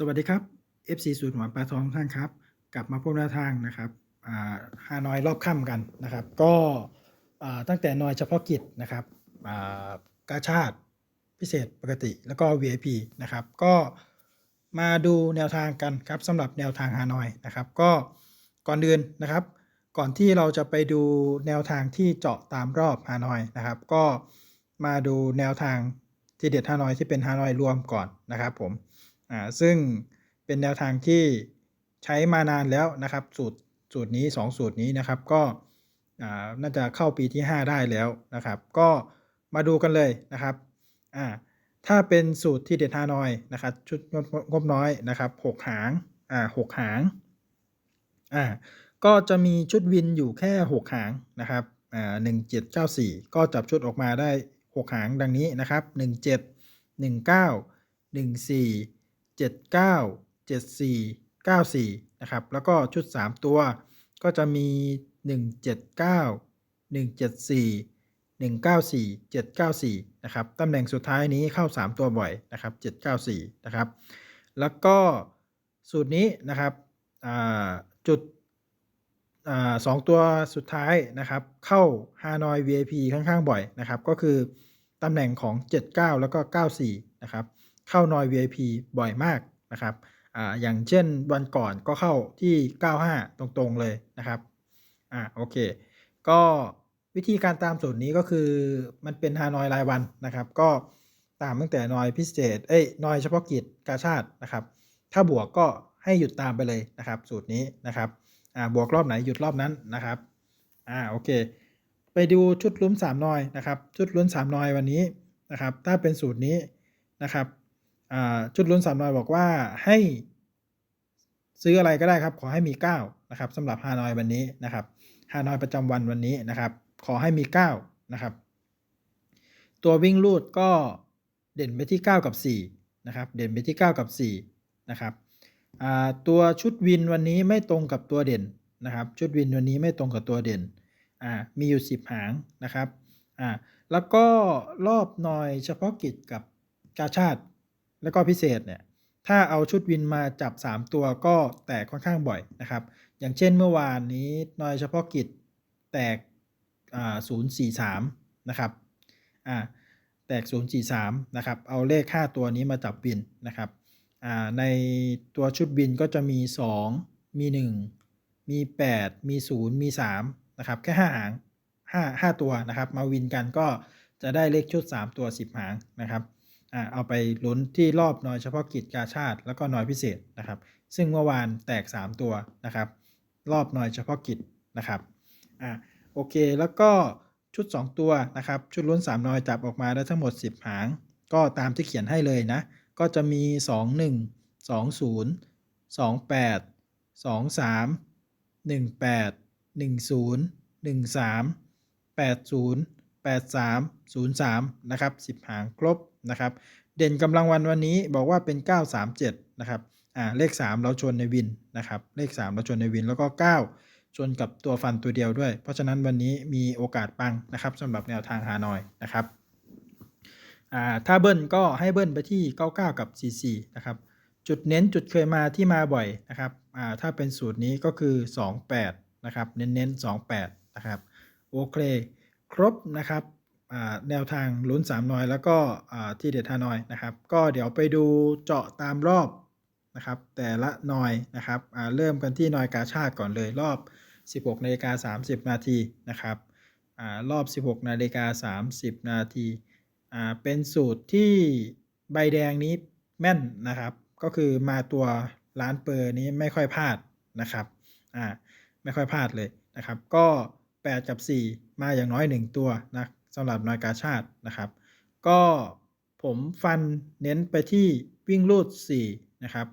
สวัสดีครับ FC สูตรหวานปลาทองท่านครับ กลับมาพบแนวทางนะครับฮานอยรอบค่ำกันนะครับ ก็ตั้งแต่นอยเฉพาะกิจนะครับกาชาติพิเศษปกติแล้วก็ VIP นะครับ ก็มาดูแนวทางกันครับสำหรับแนวทางฮานอยนะครับ ก็ก่อนอื่นนะครับ ก่อนที่เราจะไปดูแนวทางที่เจาะตามรอบฮานอยนะครับ ก็มาดูแนวทางที่เด็ดฮานอยที่เป็นฮานอยรวมก่อนนะครับผม อ่าซึ่งเป็นแนวทางที่ใช้มานานแล้วนะครับ สูตรสูตรนี้ 2 สูตรนี้นะครับก็อ่าน่าจะเข้าปีที่ 5 ได้แล้วนะครับ ก็มาดูกันเลยนะครับอ่าถ้าเป็นสูตรที่เด็ดฮานอยนะครับชุดงบงบน้อยนะครับ6หางอ่าหกหางอ่าก็จะมีชุดวินอยู่แค่ 6 หางนะครับอ่า1794ก็จับชุดออกมาได้ 6 หางดังนี้นะครับ17 19 14 79 74 94 นะครับ แล้วก็ชุด 3 ตัวก็จะมี 179 174 194 794 นะครับ ตำแหน่งสุดท้ายนี้เข้า 3 ตัวบ่อยนะครับ 794 นะครับ แล้วก็สูตรนี้นะครับจุดอสองตัวสุดท้ายนะครับ เข้า Hanoi VIP ค่อนข้างบ่อยนะครับ ก็คือตำแหน่งของ 79 แล้วก็ 94 นะครับ เข้านอย VIP บ่อยมากนะครับอ่าอย่างเช่นวันก่อนก็เข้าที่ 95 ตรงๆเลยนะครับอ่าโอเค ก็วิธีการตามสูตรนี้ก็คือมันเป็นฮานอยรายวันนะครับ ก็ตามตั้งแต่นอยพิเศษเอ้ยนอยเฉพาะกิจกาชาตินะครับ ถ้าบวกก็ให้หยุดตามไปเลยนะครับ สูตรนี้นะครับอ่าบวกรอบไหนหยุดรอบนั้นนะครับอ่าโอเค ไปดูชุดลุ้ม3นอยนะครับ ชุดลุ้น3นอยวันนี้นะครับ ถ้าเป็นสูตรนี้นะครับ ชุดลุ้นสามนอยบอกว่าให้ซื้ออะไรก็ได้ครับ ขอให้มี 9 นะครับสำหรับฮานอยวันนี้นะครับฮานอยประจำวันวันนี้นะครับ ขอให้มี 9 นะครับ ตัววิ่งลูดก็เด่นไปที่ 9 กับ4นะครับเด่นไปที่ 9 กับ4นะครับตัวชุดวินวันนี้ไม่ตรงกับตัวเด่นนะครับ ชุดวินวันนี้ไม่ตรงกับตัวเด่นมีอยู่ 10 หางนะครับแล้วก็รอบนอยเฉพาะกิจกับกาชาติ แล้วก็พิเศษเนี่ยถ้าเอาชุดวินมาจับ 3 ตัวก็แตกค่อนข้างบ่อยนะครับ อย่างเช่นเมื่อวานนี้นอยเฉพาะกิจแตกอ่า043นะครับอ่าแตก 043 นะครับ เอาเลข 5 ตัวนี้มาจับวินนะครับในตัวชุดวินก็จะมี 2 มี 1 มี 8 มี 0 มี 3 นะครับ แค่ 5 หาง 5 5 ตัวนะครับ มาวินกันก็จะได้เลขชุด 3 ตัว 10 หางนะครับ เอาไปลุ้นที่รอบนอยเฉพาะกิจกาชาติแล้วก็นอยพิเศษนะครับ ซึ่งเมื่อวานแตก 3 ตัวนะครับ รอบนอยเฉพาะกิจนะครับอ่าโอเคแล้วก็ชุด 2 ตัวนะครับ ชุดลุ้น 3 นอยจับออกมาได้ทั้งหมด 10 หาง ก็ตามที่เขียนให้เลยนะ ก็จะมี 2 1 2 0 2 8 2 3 1 8 1 0 1 3 8 0 8 3 0 3 นะครับ 10 หางครบนะครับ เด่นกำลังวันวันนี้บอกว่าเป็น 937 นะครับ อ่า เลข 3 เราชนในวินนะครับ เลข 3 เราชนในวินแล้วก็ 9 ชนกับตัวฟันตัวเดียวด้วย เพราะฉะนั้นวันนี้มีโอกาสปังนะครับสำหรับแนวทางฮาหน่อยนะครับ อ่า ถ้าเบิ้ลก็ให้เบิ้ลไปที่ 99 กับ 44 นะครับ จุดเน้นจุดเคยมาที่มาบ่อยนะครับ อ่า ถ้าเป็นสูตรนี้ก็คือ 28 นะครับ เน้นๆ 28 นะครับ โอเค ครบนะครับแนวทางลุ้น3นอย แล้วก็ที่เด็ดฮานอยนะครับ ก็เดี๋ยวไปดูเจาะตามรอบนะครับ แต่ละนอยนะครับเริ่มกันที่นอยกาชาติก่อนเลยรอบ 16นาฬิกา30 นาทีนะครับอรอบ 16นาฬิกา30 นาทีเป็นสูตรที่ใบแดงนี้แม่นนะครับ ก็คือมาตัวล้านเปอร์นี้ไม่ค่อยพลาดนะครับไม่ค่อยพลาดเลยนะครับ ก็ 8 กับ 4 มาอย่างน้อย 1 ตัวนะสำหรับนอยกาชาตินะครับ ก็ผมฟันเน้นไปที่วิ่งลูด4นะครับ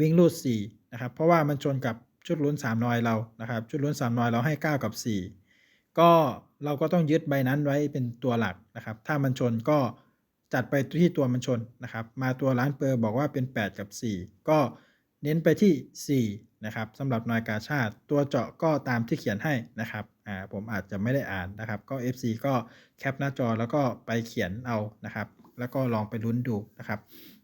วิ่งลูด4นะครับ เพราะว่ามันชนกับชุดลุ้น3นอยเรานะครับ ชุดลุ้น3นอยเราให้ 9 กับ 4 ก็เราก็ต้องยึดใบนั้นไว้เป็นตัวหลักนะครับ ถ้ามันชนก็จัดไปที่ตัวมันชนนะครับ มาตัวร้านเปอร์บอกว่าเป็น 8 กับ 4 ก็เน้นไปที่4 นะครับสำหรับนอยกาชาติตัวเจาะก็ตามที่เขียนให้นะครับอ่าผมอาจจะไม่ได้อ่านนะครับ ก็ FC ก็แคปหน้าจอแล้วก็ไปเขียนเอานะครับ แล้วก็ลองไปลุ้นดูนะครับ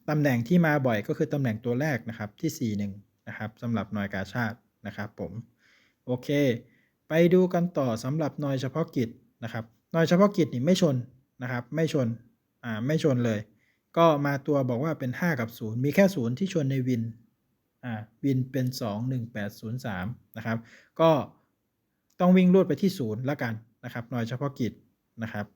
ตำแหน่งที่มาบ่อยก็คือตำแหน่งตัวแรกนะครับที่ 4 1นะครับสำหรับน่วยกาชาตินะครับผมโอเค ไปดูกันต่อสำหรับน่วยเฉพาะกิจนะครับน่วยเฉพาะกิจนี่ไม่ชนนะครับไม่ชนอ่าไม่ชนเลย ก็มาตัวบอกว่าเป็น 5 กับ 0 มีแค่ 0 ที่ชนในวิน อ่าวินเป็น 2 1 8 0 3 นะครับ ก็ต้องวิ่งรูดไปที่0แล้วกันนะครับหน่วยเฉพาะกิจนะครับ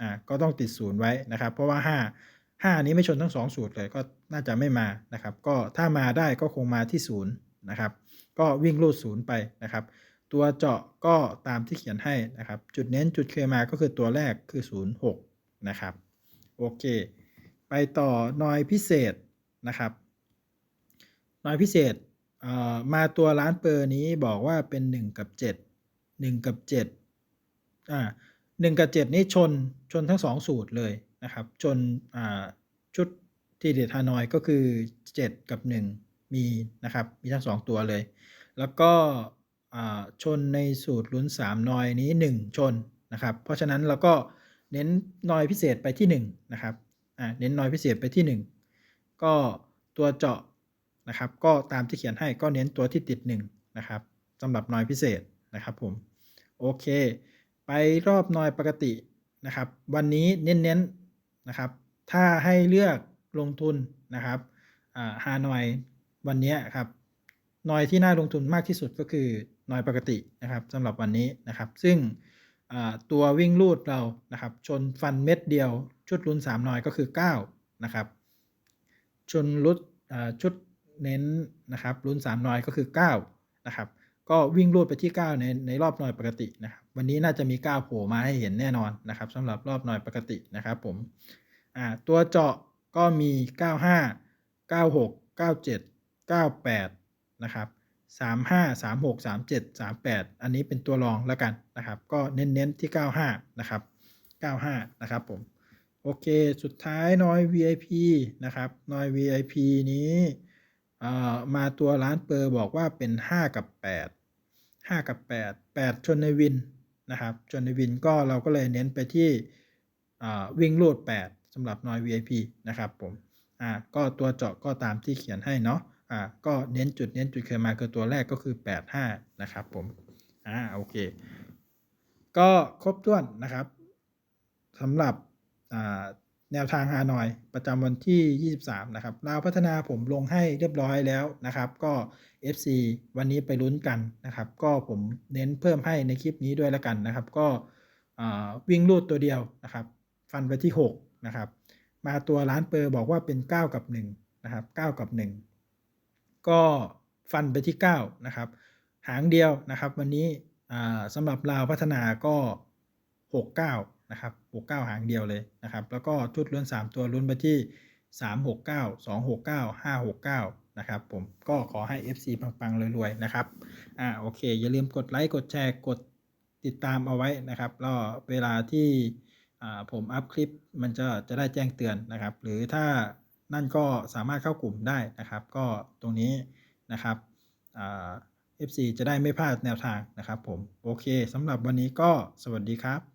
อ่าก็ต้องติด0ไว้นะครับ เพราะว่า 5 5 นี้ไม่ชนทั้ง 2 สูตรเลยก็น่าจะไม่มานะครับ ก็ถ้ามาได้ก็คงมาที่0นะครับ ก็วิ่งรูด0ไปนะครับ ตัวเจาะก็ตามที่เขียนให้นะครับ จุดเน้นจุดเคยมาก็คือตัวแรกคือ 0 6 นะครับ โอเค ไปต่อนอยพิเศษนะครับ นอยพิเศษเมาตัวร้านเปอร์นี้บอกว่าเป็น 1 กับ 7 1 กับ7อ่า1กับ 7 นี่ชนชนทั้ง 2 สูตรเลยนะครับ ชนอ่าชุดที่เดทฮานอยก็คือ 7 กับ 1 มีนะครับ มีทั้ง 2 ตัวเลย แล้วก็อ่าชนในสูตรลุ้น 3 นอยนี้ 1 ชนนะครับ เพราะฉะนั้นเราก็เน้นนอยพิเศษไปที่ 1 นะครับอ่าเน้นนอยพิเศษไปที่ 1 ก็ตัวเจาะ นะครับ ก็ตามที่เขียนให้ก็เน้นตัวที่ติด1นะครับสำหรับนอยพิเศษนะครับผม โอเค ไปรอบนอยปกตินะครับ วันนี้เน้นๆนะครับ ถ้าให้เลือกลงทุนนะครับฮานอยวันนี้ครับนอยที่น่าลงทุนมากที่สุดก็คือนอยปกตินะครับสำหรับวันนี้นะครับ ซึ่งอ่าตัววิ่งลูดเรานะครับ ชนฟันเม็ดเดียว ชุดลุ้น3นอยก็คือ 9 นะครับ ชนลุดอ่าชุด เน้นนะครับลุ้น3นอยก็คือ9นะครับก็วิ่งรูดไปที่ 9 ในในรอบนอยปกตินะครับวันนี้น่าจะมี 9 โผล่มาให้เห็นแน่นอนนะครับสำหรับรอบนอยปกตินะครับผมอ่าตัวเจาะก็มี 95 96 97 98นะครับ35 36 37 38 อันนี้เป็นตัวรองแล้วกันนะครับ ก็เน้นๆที่ 95 นะครับ 95 นะครับผมโอเค สุดท้ายน้อย VIP นะครับน้อย VIP นี้ มาตัวร้านเปอร์บอกว่าเป็น 5 กับ 8 5 กับ 8 8 ชนในวินนะครับชนในวินก็เราก็เลยเน้นไปที่วิ่งรูด8สำหรับน้อย VIP นะครับผมอ่าก็ตัวเจาะก็ตามที่เขียนให้เนาะอ่าก็เน้นจุดเน้นจุดเคยมาคือตัวแรกก็คือ 85 นะครับผมอ่าโอเค ก็ครบถ้วนนะครับสำหรับอ่า แนวทางฮานอยประจำวันที่ 23 นะครับลาวพัฒนาผมลงให้เรียบร้อยแล้วนะครับ ก็ FC วันนี้ไปลุ้นกันนะครับ ก็ผมเน้นเพิ่มให้ในคลิปนี้ด้วยแล้วกันนะครับ ก็วิ่งรูดตัวเดียวนะครับ ฟันไปที่ 6 นะครับ มาตัวร้านเปอร์บอกว่าเป็น 9 กับ1นะครับ9กับ 1 ก็ฟันไปที่ 9 นะครับ หางเดียวนะครับ วันนี้สำหรับลาวพัฒนาก็ 69 นะครับ69หางเดียวเลยนะครับแล้วก็ชุดลุ้น 3 ตัวลุ้นไปที่ 369 269 569 นะครับผมก็ขอให้ FC ปังๆรวยๆนะครับอ่าโอเค อย่าลืมกดไลค์กดแชร์กดติดตามเอาไว้นะครับแล้วเวลาที่อ่าผมอัพคลิปมันจะจะได้แจ้งเตือนนะครับ หรือถ้านั่นก็สามารถเข้ากลุ่มได้นะครับ ก็ตรงนี้นะครับเอ่า FC จะได้ไม่พลาดแนวทางนะครับผม โอเคสำหรับวันนี้ก็สวัสดีครับ